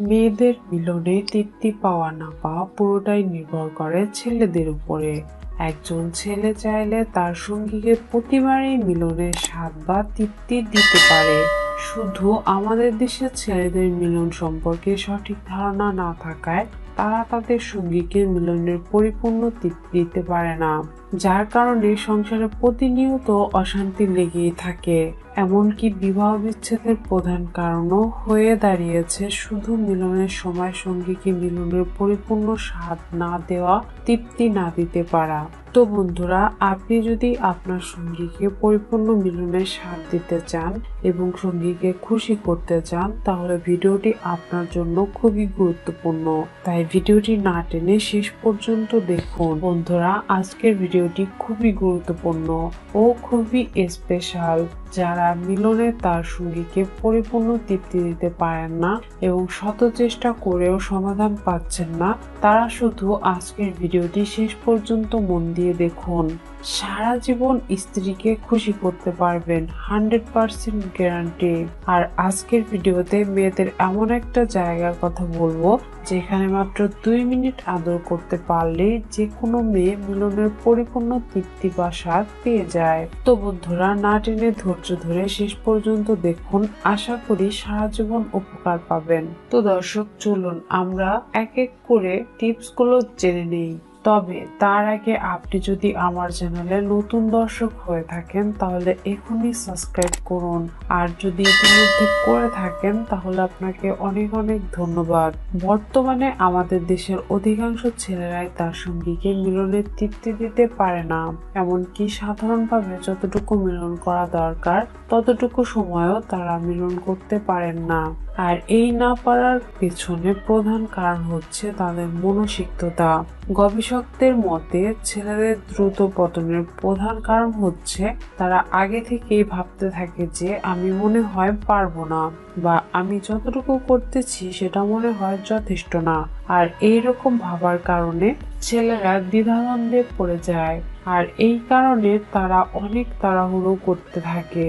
মেয়েদের মিলনে তৃপ্তি পাওয়া না পাওয়া পুরোটাই নির্ভর করে ছেলেদের উপরে। একজন ছেলে চাইলে তার সঙ্গীকে প্রতিবারই মিলনের স্বাদ বা তৃপ্তি দিতে পারে। শুধু আমাদের দেশের ছেলেদের মিলন সম্পর্কে সঠিক ধারণা না থাকায় তারা তাদের সঙ্গীকে মিলনের পরিপূর্ণ তৃপ্তি দিতে পারে না, যার কারণে সংসারে প্রতিনিয়ত অশান্তি লেগেই থাকে। এমনকি বিবাহ বিচ্ছেদের প্রধান কারণও হয়ে দাঁড়িয়েছে শুধু মিলনের সময় সঙ্গীকে মিলনের পরিপূর্ণ স্বাদ না দেওয়া তৃপ্তি না দিতে পারা। তো বন্ধুরা, আপনি যদি আপনার সঙ্গীকে পরিপূর্ণ মিলনের স্বাদ দিতে চান এবং সঙ্গীকে খুশি করতে চান, তাহলে ভিডিওটি আপনার জন্য খুবই গুরুত্বপূর্ণ। তাই ভিডিওটি না টেনে শেষ পর্যন্ত দেখুন। বন্ধুরা, আজকের ভিডিওটি খুবই গুরুত্বপূর্ণ ও খুবই স্পেশাল যারা মিলনে তার সঙ্গীকে পরিপূর্ণ তৃপ্তি দিতে পারেন না এবং শত চেষ্টা করেও সমাধান পাচ্ছেন না, তারা শুধু আজকের ভিডিওটি শেষ পর্যন্ত মন দিয়ে দেখুন। সারা জীবন স্ত্রীকে খুশি করতে পারবেন, হান্ড্রেড পার্সেন্ট গ্যারান্টি। আর আজকের ভিডিওতে মেয়েদের এমন একটা জায়গার কথা বলব, যেখানে মাত্র দুই মিনিট আদর করতে পারলে যে কোনো মেয়ে মিলনের পরিপূর্ণ তৃপ্তি বা স্বাদ পেয়ে যায়। তো বন্ধুরা, না টেনে ধৈর্য ধরে শেষ পর্যন্ত দেখুন, আশা করি সারা জীবন উপকার পাবেন। তো দর্শক, চলুন আমরা এক এক করে টিপসগুলো জেনে নেই। তবে তার আগে আপনি যদি আমার চ্যানেলে নতুন দর্শক হয়ে থাকেন, তাহলে এখনই সাবস্ক্রাইব করুন। আর যদি ইতিমধ্যে করে থাকেন, তাহলে আপনাকে অনেক অনেক ধন্যবাদ। বর্তমানে আমাদের দেশের অধিকাংশ ছেলেরাই তার সঙ্গীকে মিলনের তৃপ্তি দিতে পারে না। এমনকি সাধারণভাবে যতটুকু মিলন করা দরকার, ততটুকু সময়ও তারা মিলন করতে পারেন না। আর এই না পারার পেছনে প্রধান কারণ হচ্ছে তাদের মনসিক্ততা গবেষকদের মতে, ছেলেদের দ্রুত পতনের প্রধান কারণ হচ্ছে তারা আগে থেকেই ভাবতে থাকে যে, আমি মনে হয় পারব না। বা আমি যতটুকু করতেছি সেটা মনে হয় যথেষ্ট না। আর এই রকম ভাবার কারণে ছেলেরা দ্বিধাদ্বন্দ্বে পড়ে যায়। আর এই কারণে তারা অনেক তাড়াহুড়ো করতে থাকে,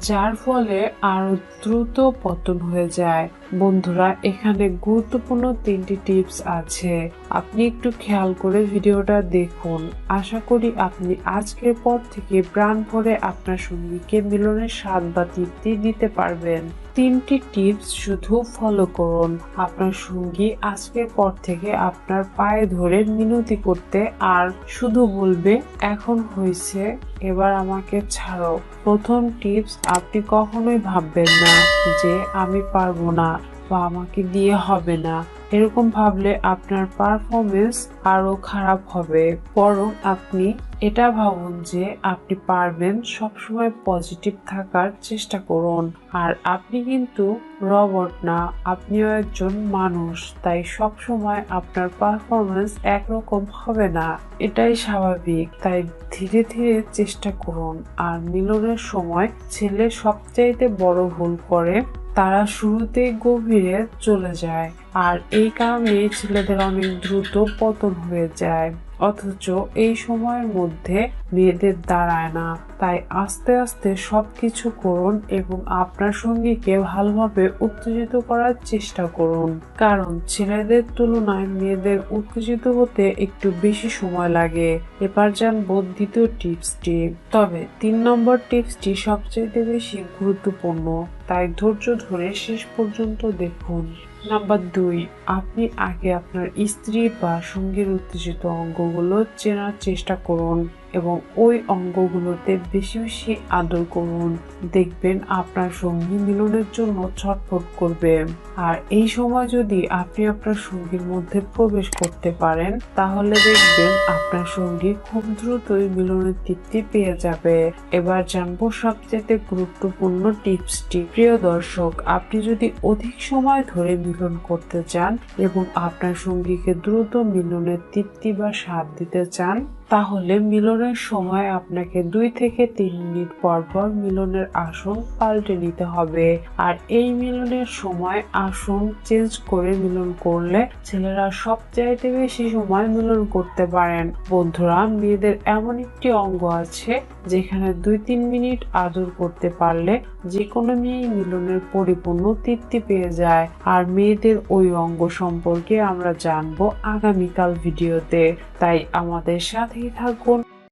যার ফলে আরও দ্রুত পতন হয়ে যায়। বন্ধুরা, এখানে গুরুত্বপূর্ণ তিনটি টিপস আছে। আপনি একটু খেয়াল করে ভিডিওটা দেখুন। আশা করি আপনি আজকের পর থেকে প্রাণ ভরে আপনার সঙ্গীকে মিলনের স্বাদ বা তৃপ্তি দিতে পারবেন। তিনটি টিপস শুধু ফলো করুন। আপনার সঙ্গী আজকের পর থেকে আপনার পায়ে ধরে মিনতি করতে আর শুধু বলবে, এখন হয়েছে, এবার আমাকে ছাড়ো। প্রথম টিপস আপনি কখনোই ভাববেন না যে, আমি পারব না বা আমাকে দিয়ে হবে না। এরকম ভাবলে আপনার পারফরমেন্স আরও খারাপ হবে। বরং আপনি এটা ভাবুন যে আপনি পারবেন সবসময় পজিটিভ থাকার চেষ্টা করুন। আর আপনি কিন্তু রবট না, আপনিও একজন মানুষ, তাই সবসময় আপনার পারফরমেন্স একরকম হবে না। এটাই স্বাভাবিক, তাই ধীরে ধীরে চেষ্টা করুন। আর মিলনের সময় ছেলে সবচাইতে বড় ভুল করে তারা শুরুতে গভীরে চলে যায়। আর এই কারণে ছেলেদের অনেক দ্রুত পতন হয়ে যায়। অথচ এই সময়ের মধ্যে মেয়েদের দাঁড়ায় না। তাই আস্তে আস্তে সবকিছু করুন এবং আপনার সঙ্গীকে ভালোভাবে উত্তেজিত করার চেষ্টা করুন। কারণ ছেলেদের তুলনায় মেয়েদের উত্তেজিত হতে একটু বেশি সময় লাগে। এবার জানব দ্বিতীয় টিপসটি। তবে তিন নম্বর টিপসটি সবচেয়ে বেশি গুরুত্বপূর্ণ। তাই ধৈর্য ধরে শেষ পর্যন্ত দেখুন। নাম্বার দুই আপনি আগে আপনার স্ত্রী বা সঙ্গীর উত্তেজিত অঙ্গগুলো চেনার চেষ্টা করুন। এবং ওই অঙ্গগুলোতে বেশি বেশি আদর করুন। দেখবেন আপনার সঙ্গী মিলনের জন্য ছটফট করবে। আর এই সময় যদি আপনি আপনার সঙ্গীর মধ্যে প্রবেশ করতে পারেন, তাহলে দেখবেন আপনার সঙ্গী খুব দ্রুতই মিলনের তৃপ্তি পেয়ে যাবে। এবার জানব সবচেয়ে গুরুত্বপূর্ণ টিপসটি। প্রিয় দর্শক, আপনি যদি অধিক সময় ধরে মিলন করতে চান এবং আপনার সঙ্গীকে দ্রুত মিলনের তৃপ্তি বা স্বাদ দিতে চান তাহলে মিলনের সময় আপনাকে দুই থেকে তিন মিনিট পর পর মিলনের আসন পাল্টে নিতে হবে। আর এই মিলনের সময় আসন চেঞ্জ করে মিলন করলে ছেলেরা সবচাইতে বেশি সময় মিলন করতে পারেন। বন্ধুরা, মেয়েদের এমন একটি অঙ্গ আছে যেখানে দুই তিন মিনিট আদর করতে পারলে যে কোনো মেয়ে মিলনের পরিপূর্ণ তৃপ্তি পেয়ে যায়। আর মেয়েদের ওই অঙ্গ সম্পর্কে আমরা জানব আগামীকাল ভিডিওতে। তাই আমাদের সাথেই থাকুন